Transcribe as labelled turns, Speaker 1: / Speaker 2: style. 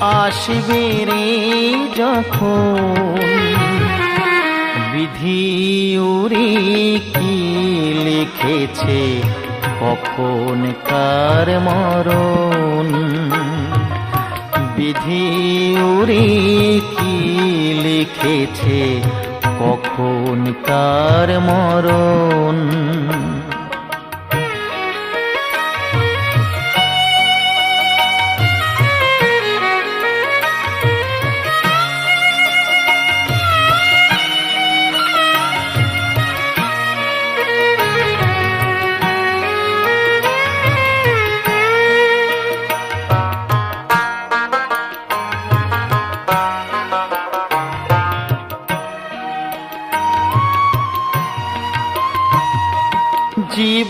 Speaker 1: আসবে রে যখন। বিধি উরি কি লিখেছে? কখন কার মরণ? বিধি উরি কি লিখেছে? কখন কার মরণ? জীব